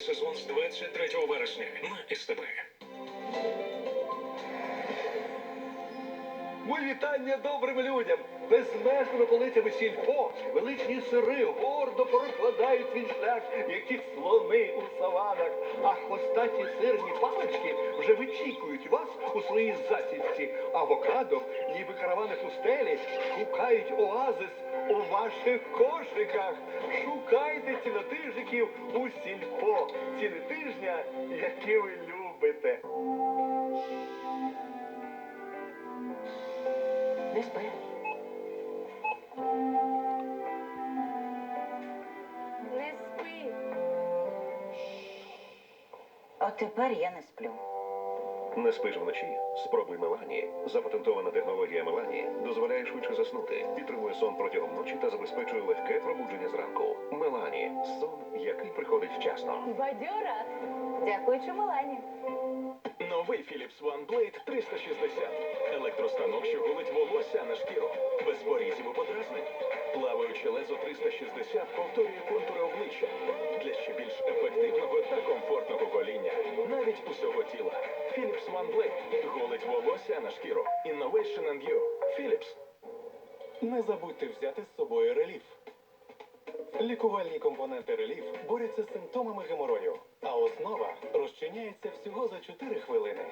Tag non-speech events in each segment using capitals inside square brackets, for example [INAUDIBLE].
Сезон з 23 вересня на СТБ. Мої вітання добрим людям! Безмежними полицями сільпо, величні сири гордо прокладають свій шлях, як ті слони у саванах, а хвостаті сирні палички вже вичікують вас у своїй засідці. Авокадо, ніби каравани пустелі, шукають оазис у ваших кошиках. Шукайте цінотижників у сільпо. Ціни тижня, які ви любите. Не спи. Не спи. От тепер я не сплю. Не спиш вночі. Спробуй Мелані. Запатентована технологія Мелані дозволяє швидше заснути, підтримує сон протягом ночі та забезпечує легке пробудження зранку. Мелані сон, який приходить вчасно. Бадьора. Дякуючи Мелані. Новий Philips OneBlade 360. Електростанок, що голить волосся на шкіру. Без порізів і подразнень. Плаваюче лезо 360 повторює контури обличчя. Для ще більш ефективного та комфортного гоління. Навіть усього тіла. Philips OneBlade. Голить волосся на шкіру. Innovation and you. Philips. Не забудьте взяти з собою реліф. Лікувальні компоненти реліф борються з симптомами геморою, основа розчиняється всього за 4 хвилини.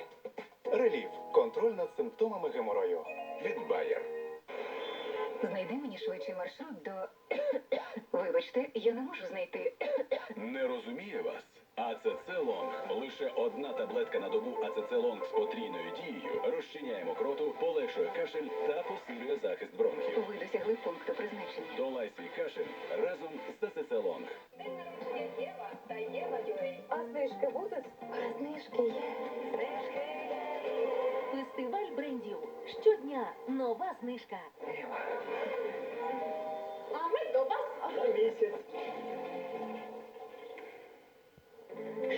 Реліф контроль над симптомами геморою. Від Bayer. Знайди мені швидший маршрут до. [COUGHS] Вибачте, я не можу знайти. [COUGHS] Не розуміє вас? Ацецелонг. Лише одна таблетка на добу ацецелонг з потрійною дією розчиняє мокроту, полегшує кашель та посилює захист бронхів. Ви досягли пункту призначення. Долай свій кашель разом з ацецелонг. Знижки будуть? Знижки є. Фестиваль брендів. Щодня нова знижка. А ми до вас. На місяць.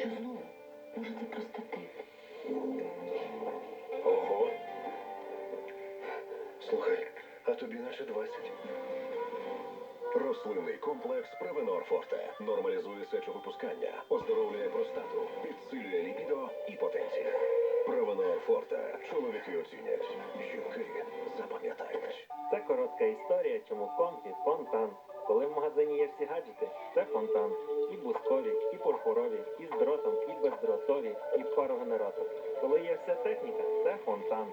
Що знову? Може, це просто ти? Ого. Слухай, а тобі наче 20. Рослинний комплекс Превенор Форте нормалізує сечовипускання, коротка історія, чому комфі фонтан. Коли в магазині є всі гаджети, це фонтан. І бускові, і пурпурові, і з дротом, і бездротові, і парогенератор. Коли є вся техніка, це фонтан.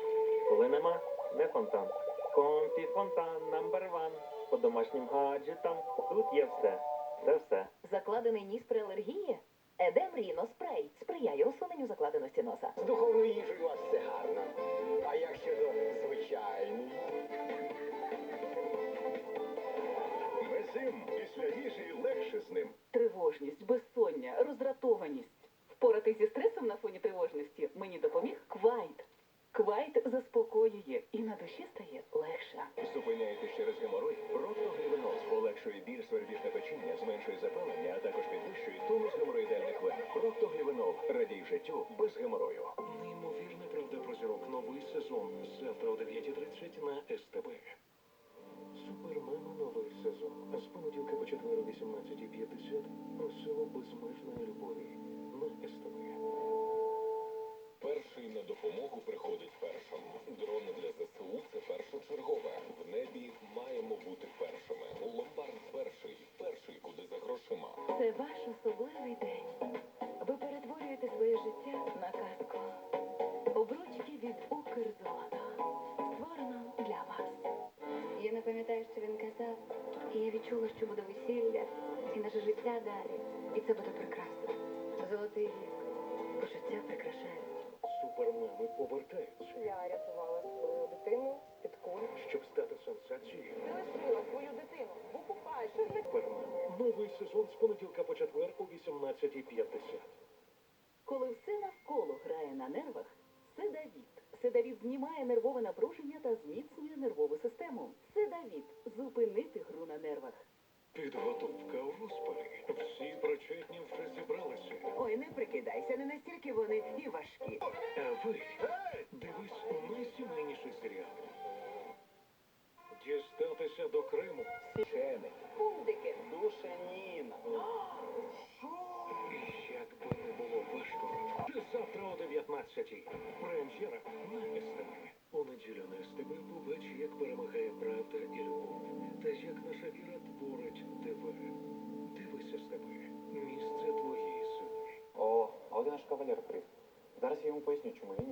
Коли нема, не фонтан. Комфі фонтан number one. По домашнім гаджетам тут є все. Це все. Закладений ніс при алергії? Едем Ріно їжі з ним. Тривожність, безсоння, роздратованість. Впоратись зі стресом на фоні тривожності мені допоміг квайт. Квайт заспокоює і на душі стає легше. Зупиняєте через геморой? Проктоглівенол полегшує біль, свербіжне печіння, зменшує запалення, а також підвищує тонус геморроїдальних вен. Проктоглівенол. Радій життю без геморою. Неймовірна правда про зірок. Новий сезон. Завтра о 9.30 на СТБ. По четвер о 18.50 про силу безмежної любові на СТБ. Перший на допомогу приходить першим. Дрони для ЗСУ це першочергове. В небі маємо бути першими. Ломбард перший. Перший куди за грошима. Це ваш особливий день. Ви перетворюєте своє життя на казку. Обручки від Укрзолото. Створено для вас. Я не пам'ятаю, що він казав. Відчула, що буде весілля і наше життя далі. І це буде прекрасно. Золотий вік. Почуття прикрашають. Супермеми повертаються, Я рятувала свою дитину під куль. щоб стати сенсацією. Лишила свою дитину. Покупай, що ви Супермен. Новий сезон з понеділка по четвер о 18.50. Коли все навколо грає на нервах, седавіт. Седавіт знімає нервове напруження та зміцнює нервову систему. Седавіт зупинити гру. Підготовка у розпалі. Всі причетні вже зібралися. Ой, не прикидайся, не настільки вони і важкі. А ви дивись найсімейніший серіал. Дістатися до Криму. Вчений. Пундики. Душеніна. І як 19-й. Прем'єра на СТБ. У неділю на СТБ побач, як перемагає правда кавалер приїхав. Зараз я йому поясню, чому він